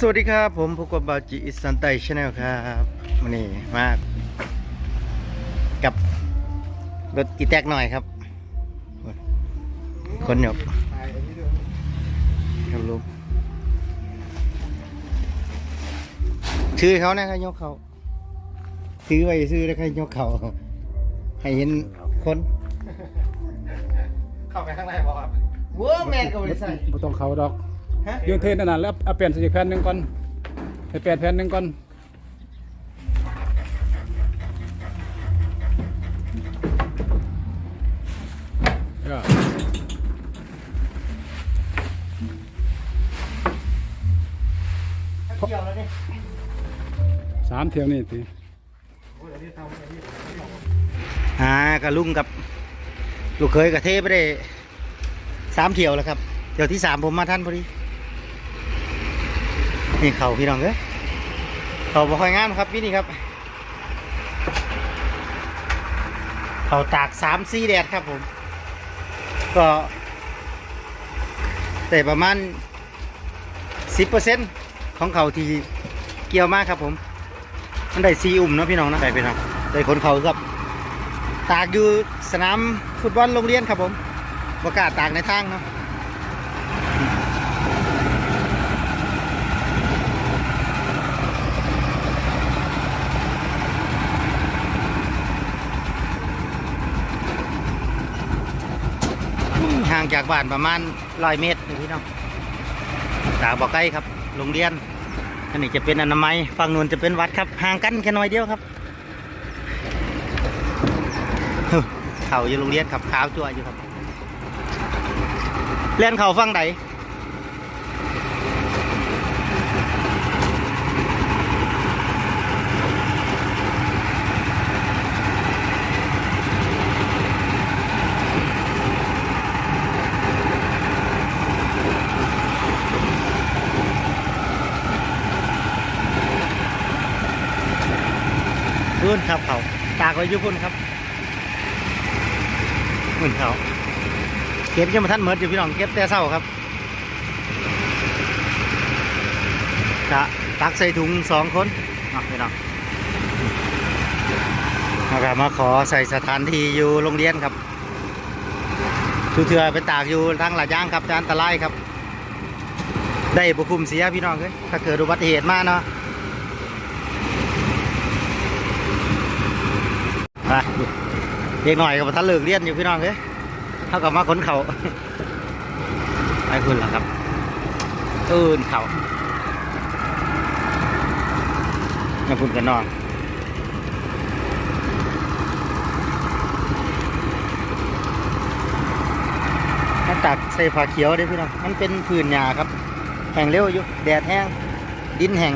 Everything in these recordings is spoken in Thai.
สวัสดีครับผมพบกับบาจิอิสันไตชาแนลครับวันนี้มากับรถอีแตกหน่อยครับ คนหยกครับลุงชื่อเขานะครับยกเขาซื้อไว้ซื้อแล้วก็ยกเขาให้เห็นคนเข้าไปข้างในบ่ครับเวอร์แมนก็ไม่ได้ใส่บ่ต้องเขาดอก ฮะยืนเทนนั่นน่ะแล้วเอาเปลี่ยนสีแผ่นหนึ่งก่อนให้เปลี่ยนแผ่นหนึ่งก่อนเออเกี่ยวแล้วเนี่ยสามเที่ยวนี่สิอ่ากับลุงกับ ลูกเคยกับเทไปได้สามเที่ยวแล้วครับ เที่ยวที่สามผมมาท่านพอดี นี่เขาพี่น้องเอ้ยเขาบ่ค่อยงามครับพี่นี่ครับ เขาตากสามสี่แดดครับผม ก็แต่ประมาณสิบเปอร์เซ็นต์ของเขาที่เกี่ยวมากครับผม มันได้ซีอุ่มเนาะพี่น้องนะได้พี่น้องได้คนเขาครับ ตากอยู่สนามฟุตบอลโรงเรียนครับผมประกล้าศตากในทางเนาะห่างจากบ้านประมาณร้อยเมตรนี่พี่น้องตาบอกใกล้ครับโรงเรียนอันนี้จะเป็นอนามัยฝั่งนู้นจะเป็นวัดครับห่างกันแค่น้อยเดียวครับเข่าอยู่โรงเรียนครับขาวจั่วอยู่ครับเล่นเข่าฟังไหน รุ่นครับเขาตากไว้ยุพุ่นครับเหมือนเขาเก็บยังมาท่านเหมือนอยู่พี่น้องเก็บแต่เศร้าครับจะตักใส่ถุงสองคนมาพี่น้องนะครับมาขอใส่สถานที่อยู่โรงเรียนครับทุเถื่อไปตากอยู่ทางหลาดย่างครับจะอันตรายครับ ได้บุคุมเสียพี่น้องเลยถ้าเกิดอุบัติเหตุมาเนาะ ไปเด็กหน่อยกับทันเลิกเรียนอยู่พี่น้องเอ้ยเท่ากับมาขนเขาไปคุณล่ะครับอื่นเขามาคุณกันนอนมาตักใส่ผ้าเขียวด้พี่น้อง มันเป็นผืนหญ้าครับ แห้งเร็วอยู่ แดดแห้ง ดินแห้ง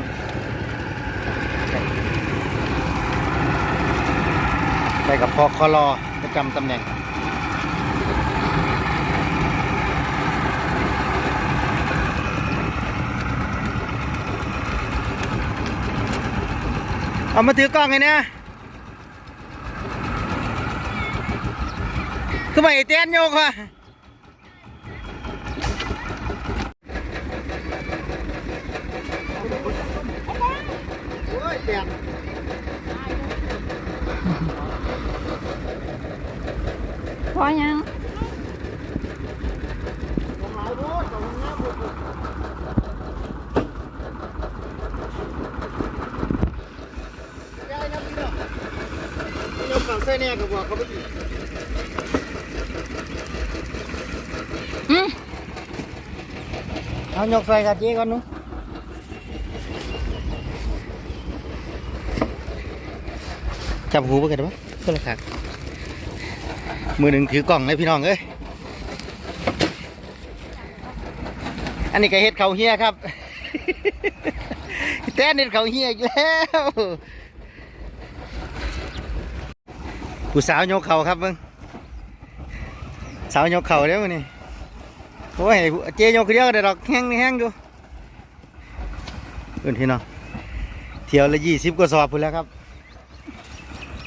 ไปกับพอคอรอประจำตำแหน่ง เอามาถือกล้องไงเนี่ยคือไปเต้นโยกว่ะโอ้ยแดด พอยังยกเข่าใส่เนี่ยก็บอกเขาไปอีกอื มือหนึ่งถือกล่องเลยพี่น้องเอ้ยอันนี้ก็เฮ็ดเขาเฮียครับ แต้นเฮ็ดเขาเฮียอีกแล้วผู้สาวโยกเขาครับเบิ่งสาวโยกเขาเด้อมื้อนี้โอ้ยเจยกเดียวก็ได้ดอกแห้งแห้งดูเพื่นพี่น้องเที่ยวละยี่สิบกว่าสอบพุ่นแล้วครับ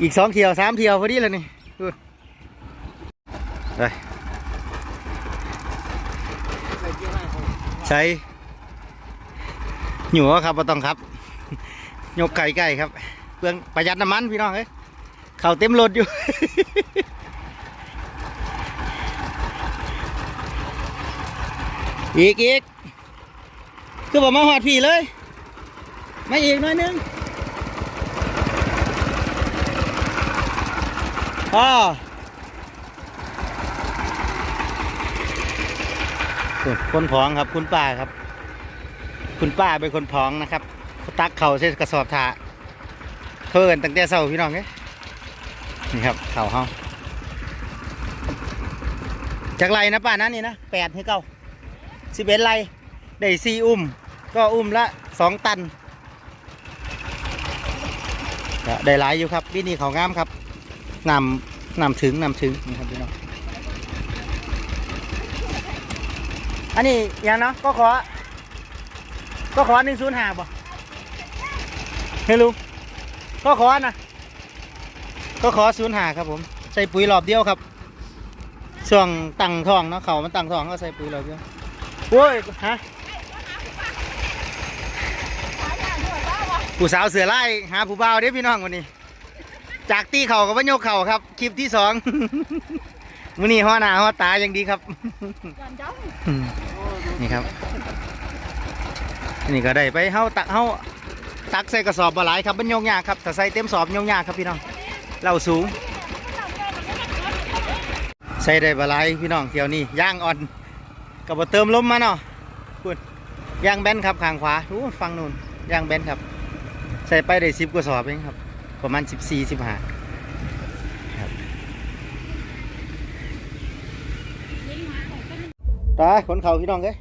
อีกสองเที่ยวสามเที่ยวพอดีแล้วนี่ดูไป ใช้อยู่วะครับบ่ต้องครับยกไก่ไก่ครับเปลืองประหยัดน้ำมันพี่น้องเอ้ยเข่าเต็มรถอยู่อีกอีกคือบอกมาหอดพี่เลย ไมาอีกน่อยนึงพ่อ คนผองครับคุณป้าครับ คุณป้าเป็นคนผองนะครับตักเข่าใส่กระสอบถาเพิ่นตั้งแต่เช้าพี่น้องเอ้ยนี่ครับเข่าเฮาจากไรนะป้านั้นนี่นะแปดให้เก้าสิบเอ็ดไรได้สี่อุ้ม ก็อุ้มละสองตันได้หลายอยู่ครับวินี่เขางามครับนำนำถึงนำถึงนี่ครับพี่น้อง อันนี้อย่างเนาะก็ขอ ก็ขอหนึ่งศูนย์ห้าบ่เฮ้ยลุงก็ขอนะก็ขอศูนย์ห้าครับผมใส่ปุ๋ยรอบเดียวครับช่วงตั้งทองเนาะเขามันตั้งทองก็ใส่ปุ๋ยรอบเดียวโว้ยฮะผู้สาวเสือไล่หาผู้บ่าวเด้พี่น้องวันนี้ จากตีเข่ากับว่ายกเข่าครับ คลิปที่สอง มื้อนี้ห่อหน้าห่อตาอย่างดีครับอืมนี่ครับ นี่ก็ได้ไปเฮาตักเฮาตักใส่กระสอบบหลายครับมันโยงยากครับแต่ใส่เต็มสอบโยงยากครับพี่น้องเราสูง ใส่ได้บหลายพี่น้องเที่ยวนี้ย่างอ่อนกับบเติมลมมาเนาะคุณย่างแบนครับข้างขวาอู้ฟังนู่นย่างแบนครับ ใส่ไปได้สิบกระสอบเองครับ ประมาณสิบสี่สิบห้าครับ ตาขนเขาพี่น้องเอ้ย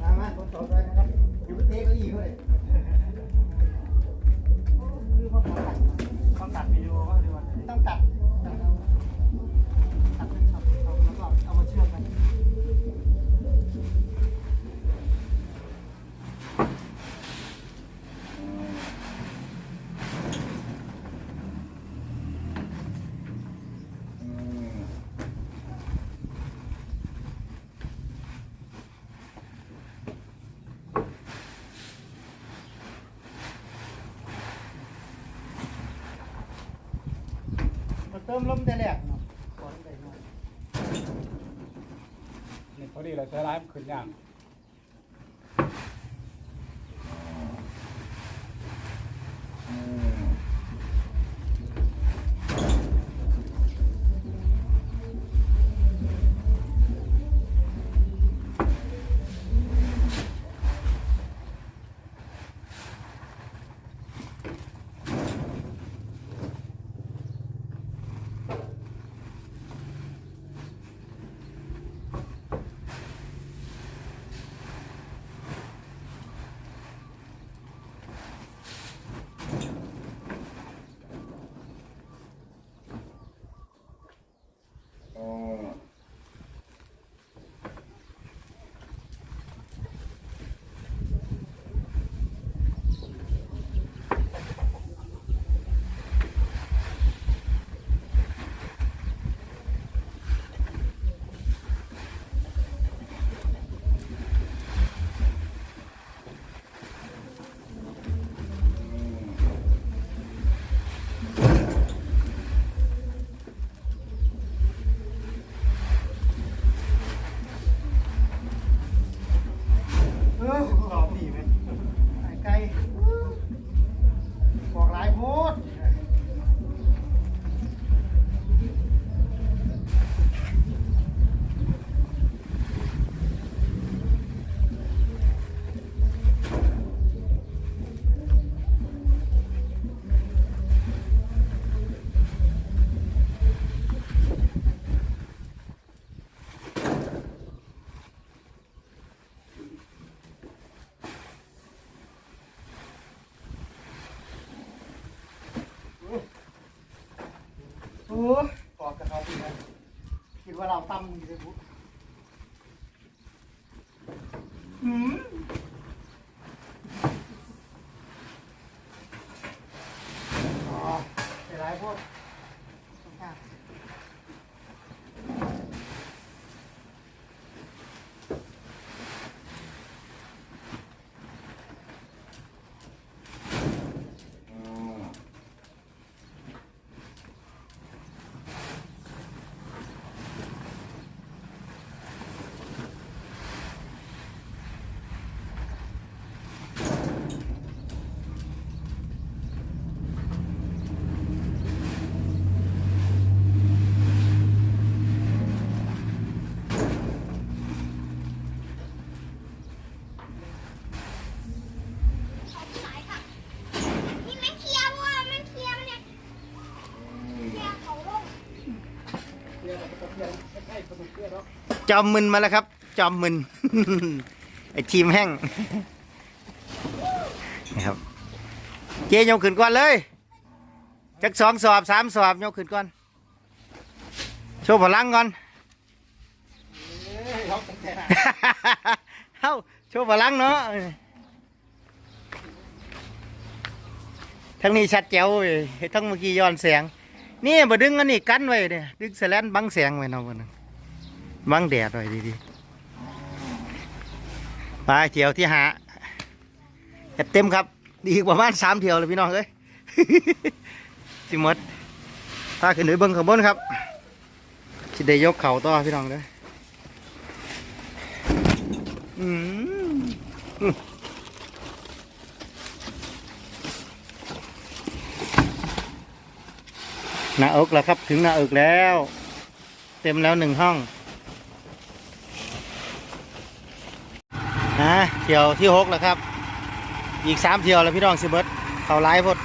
มามาคนต่าไปนะครับอยู่บนเตะเก็อีกเลย ติมลมแต่แรกเนาะก่อนได้หน่อยนี่พอดีเราใช้ร้ายมันขึ้นยาก จอมมึนมาแล้วครับ จอมมึน ไอทีมแห้งนะครับ เจยกขึ้นก่อนเลยจักสองสอบสามสอบยกขึ้นก่อน โชว์พลังก่อนเฮ้าโชว์พลังเนาะทั้งนี้ชัดแจ๋วเว้ยทั้งเมื่อกี้ย้อนแสง นี่บ่ดึงอันนี้กันไว้เนี่ยดึงแสแลนบังแสงไว้เนาะมัน บังแดดไว้ดีๆไปเที่ยวที่หาเต็มครับ อีกประมาณสามเที่ยวเลยพี่น้องเอ้ยสิมดถ้าขึ้นไปเบิ่งข้างบนครับสิได้ยกเข่าต่อพี่น้องเด้ออืมหน้าอกแล้วครับ ถึงหน้าอกแล้ว เต็มแล้วหนึ่งห้อง นะเที่ยวที่หกแล้วครับ อีกสามเที่ยวแล้วพี่น้องสิเบิดเขาไล่พด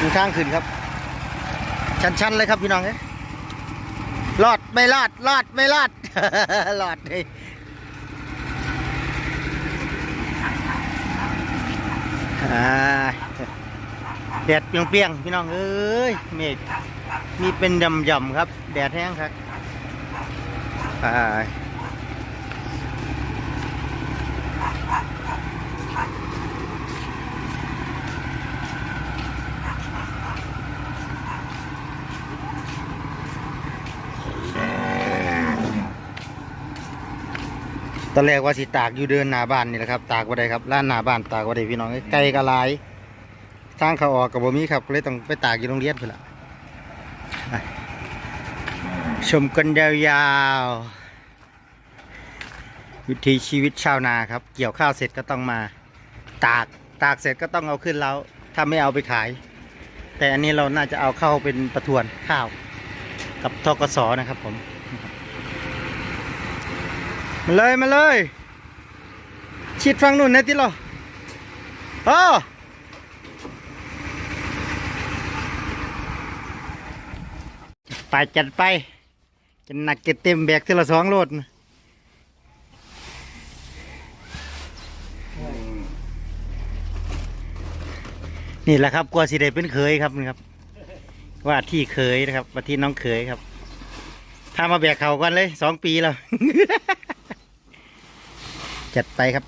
ดูทางขึ้นครับ ชันๆเลยครับพี่น้องเอ้ยรอดไม่รอดรอดไม่รอดรอดเลยอ่าแดดเปียงๆ พี่น้องเอ้ยเมฆมีเป็นดำๆครับ แดดแห้งครับ อ่าตอนแรกว่าสิตากอยู่เดินหน้าบ้านนี่แหละครับ ตากว่าได้ครับร้านหน้าบ้านตากว่าได้พี่น้องเอ้ยไกลกะลายทางเขาออกกับบ่มีครับก็เลยต้องไปตากอยู่โรงเรียนเพื่อละ ชมกันยาวๆวิถีชีวิตชาวนาครับ เกี่ยวข้าวเสร็จก็ต้องมา ตากตากเสร็จก็ต้องเอาขึ้นแล้วถ้าไม่เอาไปขาย แต่อันนี้เราน่าจะเอาเข้าเป็นประทวนข้าว กับทกศนะครับผมมาเลยมาเลย ชิดฟังนู่นนะที่เราโอ้ไปจัดไป จะหนักจะเต็มแบกทีละสองโลดนี่แหละครับกลัวสิได้เป็นเคยครับนี่ครับว่าที่เคยนะครับว่าที่น้องเคยครับถ้ามาแบกเขากันเลยสองปีแล้ว จัดไปครับ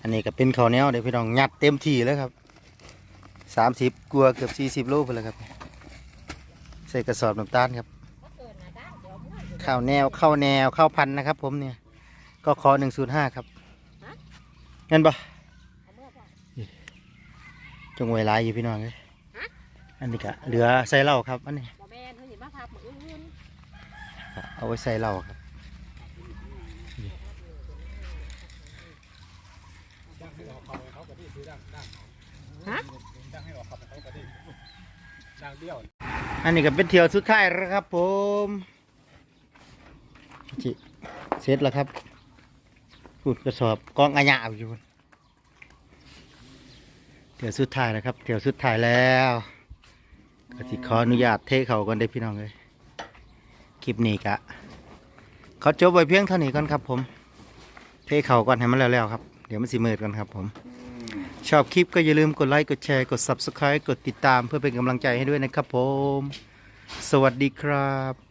อันนี้ก็เป็นข้าวเหนียวเดี๋ยวพี่น้องยัดเต็มที่แล้วครับสามสิบกลัวเกือบสี่สิบโลไปแล้วครับ ใส่กระสอบน้ำตาลครับ ข้าวแนวข้าวแนวข้าวพันธุ์นะครับ ผมเนี่ย ก็ขอหนึ่งศูนย์ห้าครับเงินปะจงไว้หลายอยู่พี่น้องเลยอันนี้ก็เหลือใส่เหล้าครับ อันนี้บ่แม่นเพิ่นสิมาพับมื้ออื่นเอาไว้ใส่เหล้าครับฮะ ดังเดียว อันนี้ก็เป็นเที่ยวสุดท้ายแล้วครับ ผมจิเสร็จแล้วครับพูดกระสอบกองอาญาอยู่พุ่นเที่ยวสุดท้ายแล้วครับเที่ยวสุดท้ายแล้วก็สิขออนุญาตเทเขาก่อนได้พี่น้องเลยคลิปนี้กะเขาจบไว้เพียงเท่านี้ก่อนครับ ผม เทเขาก่อนให้มันแล้วๆครับ เดี๋ยวมันสิมืดกันครับผม ชอบคลิปก็อย่าลืมกดไลค์ กดแชร์ กด Subscribe กดติดตามเพื่อเป็นกำลังใจให้ด้วยนะครับผม สวัสดีครับ